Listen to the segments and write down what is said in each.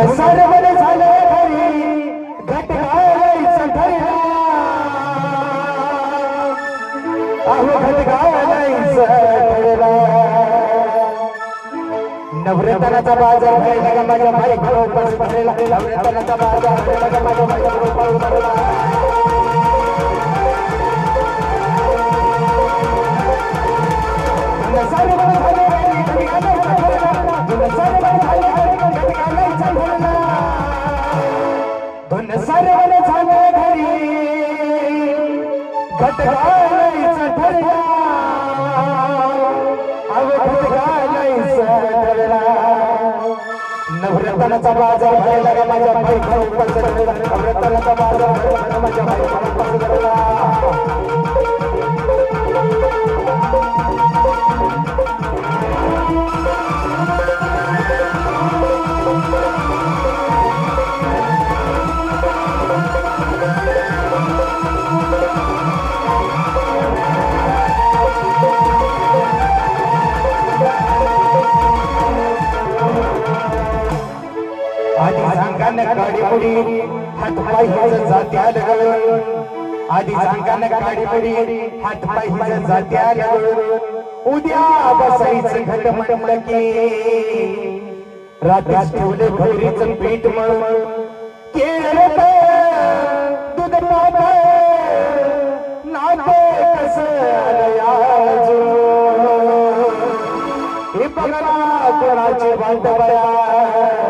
धन सरवर झालं घरी घट घालायचं ठरला अहो घट ठरला नवरत्नाचा बाजार भरला का माझ्या बाई बरोबर भरला नवरत्नाचा बाजार भरला का माझ्या बाई बरोबर भरला धन सरवर झालं घरी. घट ठरला अव घट ठरला नवरत्नाचा बाजार भरला माझ्या बाईका उपास नवरत्नाचा बाजार भरला माझ्या बाईका सांगान काडी मुडी हात पाय हिज जात्या लगळून आधी सांगान काडी मुडी हात पाय हिज जात्या लगळून उद्या बसायचं घट म्हणलं की रात्रीच ठेवले भैरीचं पीठ मळून केळत दूध पात नाते कसं आलयाजो हे बघा कोणाची बांधवया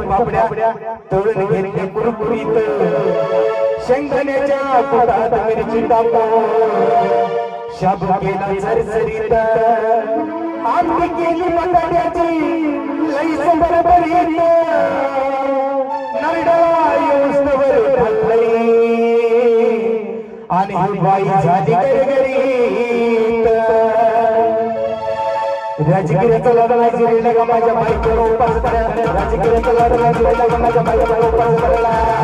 भेपरीचं पापड्या तळून घेतले कुरकुरीत. शेंगदाण्याच्या पोटात मिरची टाको शाबू केला झरझरीत आम्ही केली बटाट्याची लई बरोबर येत नरडा योस्तवर ढकलली आणि बाई झाली राजगिरीचं लढा जिरेला माझ्या बाईकडे उपास करा लढा जिरेला का माझ्या बाईकडे उपास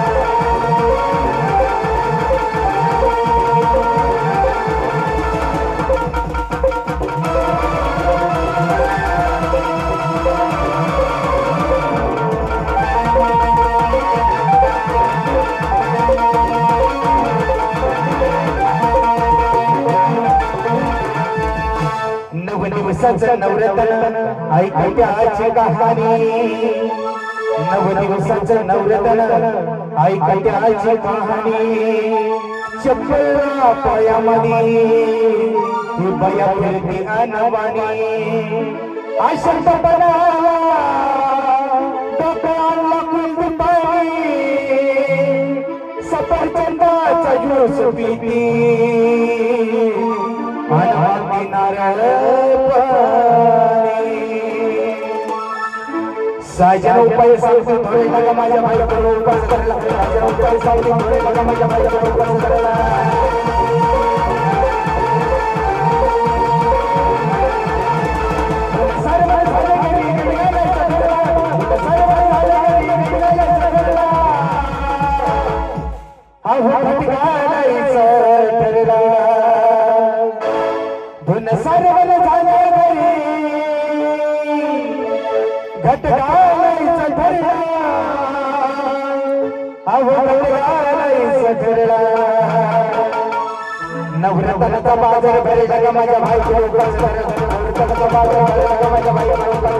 नवदिवसाचं नवरत्न ऐकत्याची कहाणी. नवदिवसाचं नवरत्न ऐकत्याची कहाणी. चप्पल पायामध्ये बया फिरती अनवाणी अशक्तपणा डोक्याला कुंदपाणी सफरचंदाचा ज्यूस पिती. नारळ साजन उपाय सांगतो थोडे लागा माझ्या बाईकडे उपास करायला साजन उपाय सांगतो थोडे लागा माझ्या बाईकडे उपास करायला सर्व घट घालायचं अहो घट घालायचं नवरत्नाचा बाजार भरला का माझ्या भाईच्या उपास नवरत्नाचा बाजार भरला का माझ्या भाईच्या उपास